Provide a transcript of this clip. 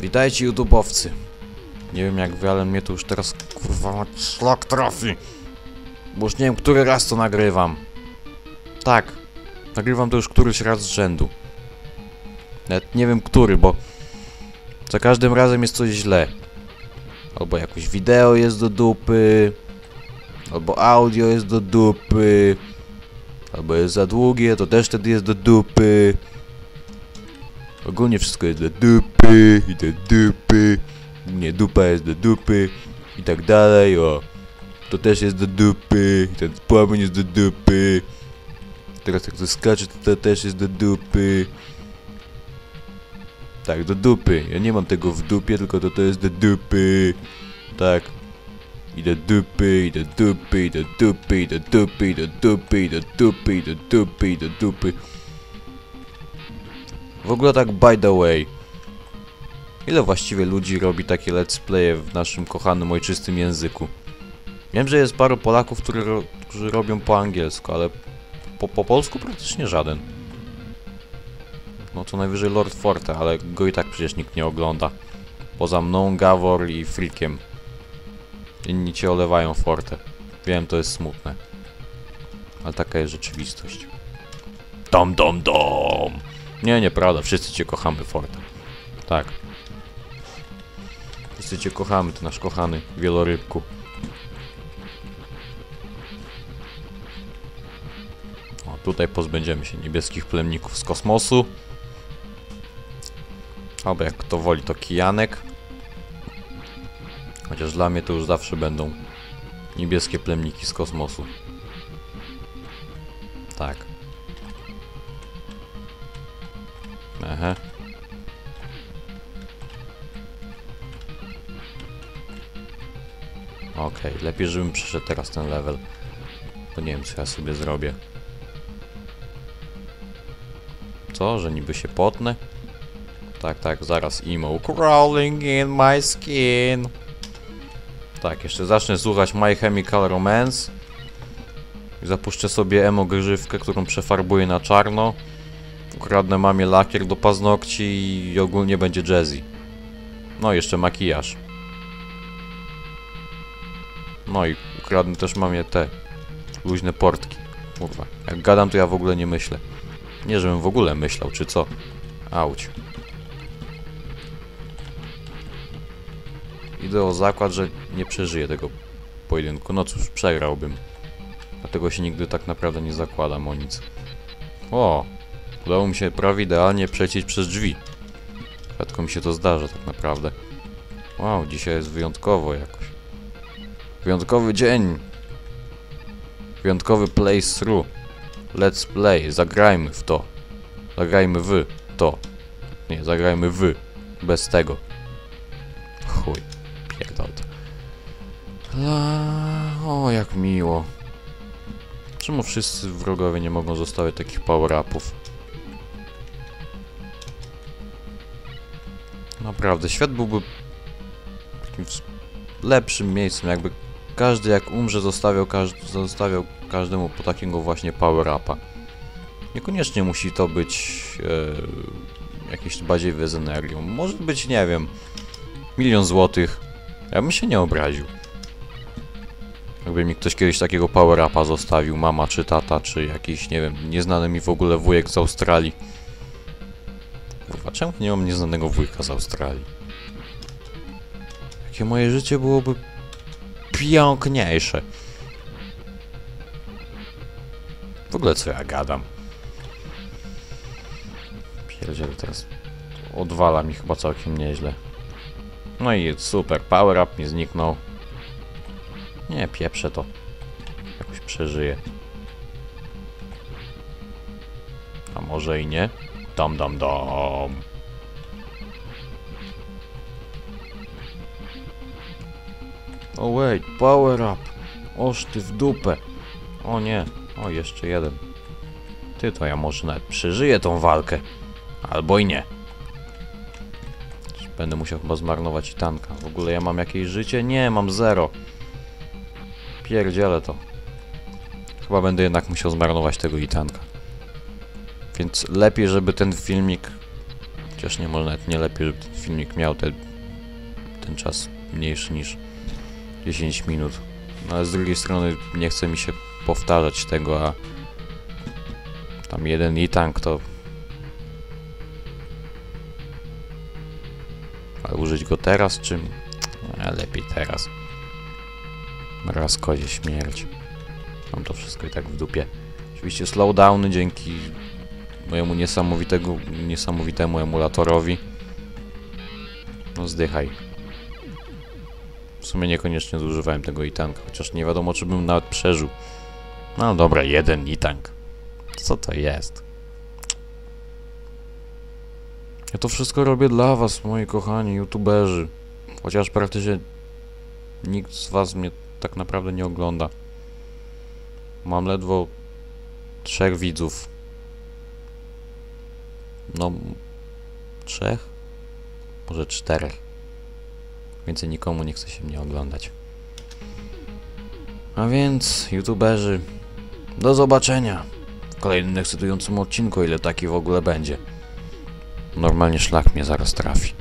Witajcie YouTubeowcy. Nie wiem jak wy, ale mnie to już teraz kurwa szlak trafi. Bo już nie wiem, który raz to nagrywam. Tak, nagrywam to już któryś raz z rzędu. Nawet nie wiem który, bo za każdym razem jest coś źle. Albo jakoś wideo jest do dupy, albo audio jest do dupy, albo jest za długie, to też wtedy jest do dupy. Ogólnie wszystko jest do dupy i do dupy. Nie, dupa jest do dupy i tak dalej, o. To też jest do dupy, i ten płomień jest do dupy. Teraz jak to skacze, to, to też jest do dupy. Tak, do dupy. Ja nie mam tego w dupie, tylko to to jest do dupy. Tak. I do dupy, i do dupy, i do dupy, i do dupy, i do dupy, i do dupy, i do dupy, i do dupy. W ogóle tak by the way. Ile właściwie ludzi robi takie let's playe w naszym kochanym ojczystym języku? Wiem, że jest paru Polaków, którzy, ro którzy robią po angielsku, ale po, po polsku praktycznie żaden. No to najwyżej Lord Forte, ale go i tak przecież nikt nie ogląda. Poza mną, Gawor i Freakiem. Inni cię olewają Forte. Wiem, to jest smutne. Ale taka jest rzeczywistość. Dom, dom, dom! Nie, nieprawda, wszyscy cię kochamy, Forte. Tak. Wszyscy cię kochamy, ty nasz kochany wielorybku. O, tutaj pozbędziemy się niebieskich plemników z kosmosu. Albo jak kto woli, to kijanek. Chociaż dla mnie to już zawsze będą niebieskie plemniki z kosmosu. Tak. Aha. Okej, lepiej żebym przeszedł teraz ten level. Bo nie wiem co ja sobie zrobię. Co, że niby się potnę? Tak, tak, zaraz emo. Crawling in my skin. Tak, jeszcze zacznę słuchać My Chemical Romance. Zapuszczę sobie emo grzywkę, którą przefarbuję na czarno. Ukradnę mamie lakier do paznokci i ogólnie będzie jazzy. No jeszcze makijaż. No i ukradnę też mamie te luźne portki. Kurwa, jak gadam to ja w ogóle nie myślę. Nie, żebym w ogóle myślał, czy co. Auć. Idę o zakład, że nie przeżyję tego pojedynku. No cóż, przegrałbym. Dlatego się nigdy tak naprawdę nie zakładam o nic. O! Udało mi się prawie idealnie przejść przez drzwi. Rzadko mi się to zdarza tak naprawdę. Wow, dzisiaj jest wyjątkowo jakoś. Wyjątkowy dzień. Wyjątkowy playthrough. Let's play. Zagrajmy w to. Zagrajmy w to. Nie, zagrajmy w. Bez tego. Chuj. Pierdol to. La... O, jak miło. Czemu wszyscy wrogowie nie mogą zostawiać takich power-upów? Naprawdę, świat byłby takim lepszym miejscem, jakby każdy jak umrze zostawiał, każdy, zostawiał każdemu po takiego właśnie power-upa. Niekoniecznie musi to być e, jakieś badziewie z energią. Może być, nie wiem, milion złotych. Ja bym się nie obraził. Jakby mi ktoś kiedyś takiego power-upa zostawił, mama czy tata, czy jakiś, nie wiem, nieznany mi w ogóle wujek z Australii. Kurwa, czemu nie mam nieznanego wujka z Australii? Jakie moje życie byłoby piękniejsze. W ogóle co ja gadam? Pierdziel teraz odwala mi chyba całkiem nieźle. No i super, power up mi zniknął. Nie, pieprzę to. Jakoś przeżyję. A może i nie? Dam, dam, dam. O wait, power up. Oż ty w dupę. O nie. O, jeszcze jeden. Ty, to ja może nawet przeżyję tą walkę. Albo i nie. Będę musiał chyba zmarnować tanka. W ogóle ja mam jakieś życie? Nie, mam zero. Pierdzielę to. Chyba będę jednak musiał zmarnować tego itanka. Więc lepiej, żeby ten filmik Chociaż nie może nawet nie lepiej, żeby ten filmik miał te, ten czas mniejszy niż 10 minut. No ale z drugiej strony nie chce mi się powtarzać tego, a tam jeden i tank to... Ale użyć go teraz, czy... A lepiej teraz. Raz kozie śmierć. Mam to wszystko i tak w dupie. Oczywiście slowdowny dzięki mojemu niesamowitego, niesamowitemu emulatorowi. No zdychaj. W sumie niekoniecznie zużywałem tego itanka, chociaż nie wiadomo czy bym nawet przeżył. No dobra, jeden itank. Co to jest? Ja to wszystko robię dla was, moi kochani youtuberzy. Chociaż praktycznie nikt z was mnie tak naprawdę nie ogląda. Mam ledwo trzech widzów. No, trzech? Może czterech. Więcej nikomu nie chce się mnie oglądać. A więc, youtuberzy, do zobaczenia w kolejnym ekscytującym odcinku, ile taki w ogóle będzie. Normalnie szlak mnie zaraz trafi.